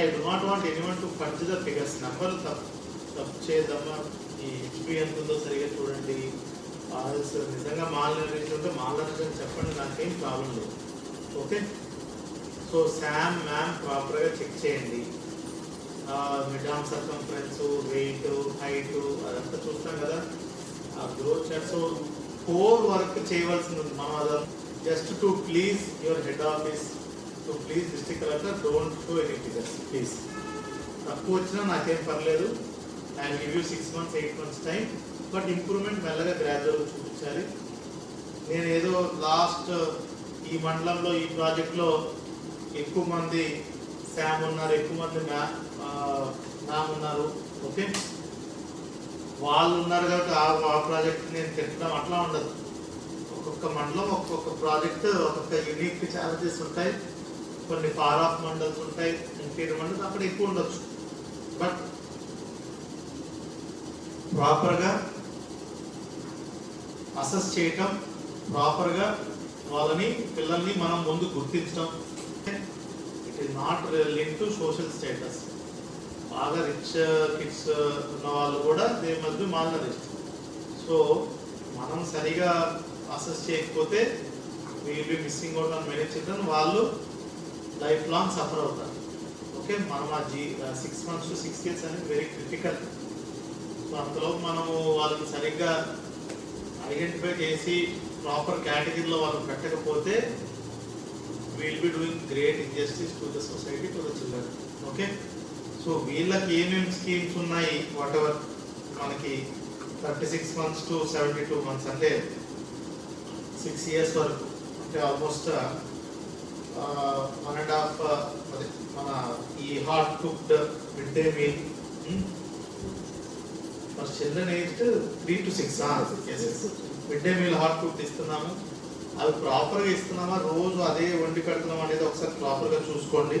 I do not want anyone to fudge the figures number తప్పు తప్పు చేద్దామా ఈ హెచ్పి ఎంత ఉందో సరిగా చూడండి. నిజంగా మాల్ న్యూట్రిషన్ ఉంటే మాల్ చెప్పండి నాకేం ప్రాబ్లం లేదు. ఓకే? సో శామ్ మ్యామ్ ప్రాపర్గా చెక్ చేయండి. Mid arm circumference weight height అదంతా చూస్తాం కదా. ఆ growth chart so core work చేయవలసింది ఉంది. మనం just to please your head office so please district collector don't show any figures please తక్కువ వచ్చినా నాకేం పర్లేదు. I give you six months eight months time but improvement మెల్లగా గ్రాడ్యువల్గా చూపించాలి. నేను ఏదో లాస్ట్ ఈ మండలంలో ఈ ప్రాజెక్ట్లో ఎక్కువ మంది శామ్ ఉన్నారు ఎక్కువ మంది మ్యా మ్యామ్ ఉన్నారు ఓకే వాళ్ళు ఉన్నారు కాబట్టి ఆ ఆ ప్రాజెక్ట్ నేను తిట్టడం అట్లా ఉండదు. ఒక్కొక్క మండలం ఒక్కొక్క ప్రాజెక్ట్ ఒక్కొక్క యూనిక్ ఛాలెంజెస్ ఉంటాయి. కొన్ని ఫార్ ఆఫ్ మండల్స్ ఉంటాయి ఇంటీరియర్ మండల్స్ అక్కడ ఎక్కువ ఉండొచ్చు. బట్ ప్రాపర్గా అసెస్ చేయటం ప్రాపర్గా వాళ్ళని పిల్లల్ని మనం ముందు గుర్తించడం it is not link to social status బాగా రిచ్ కిడ్స్ ఉన్న వాళ్ళు కూడా దే మధ్య బి రిచ్ సో మనం సరిగా అసెస్ చేయకపోతే will be missing out on many children వాళ్ళు లైఫ్ లాంగ్ సఫర్ అవుతారు. ఓకే మనం ఆ G six months to six years అనేది వెరీ క్రిటికల్ సో అంతలో మనము వాళ్ళని సరిగ్గా ఐడెంటిఫై చేసి ప్రాపర్ కేటగిరీలో వాళ్ళు పెట్టకపోతే will be doing great injustice to the society to the children okay so వీళ్ళకి ఏమేమి స్కీమ్స్ ఉన్నాయి? వాట్ ఎవర్ మనకి thirty six months to seventy two months అంటే సిక్స్ ఇయర్స్ వరకు అంటే ఆల్మోస్ట్ వన్ అండ్ హాఫ్ అదే మన ఈ hot cooked mid day meal for children age three to six mid day meal hot cooked ఇస్తున్నాము. అవి ప్రాపర్గా ఇస్తున్నామా? రోజు అదే వండి పెడుతున్నాం అనేది ఒకసారి ప్రాపర్గా చూసుకోండి.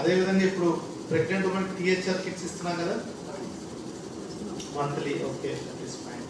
అదేవిధంగా ఇప్పుడు ప్రెగ్నెంట్ ఉమెన్ టీహెచ్ఆర్ కిట్స్ ఇస్తున్నాం కదా? Monthly okay that is fine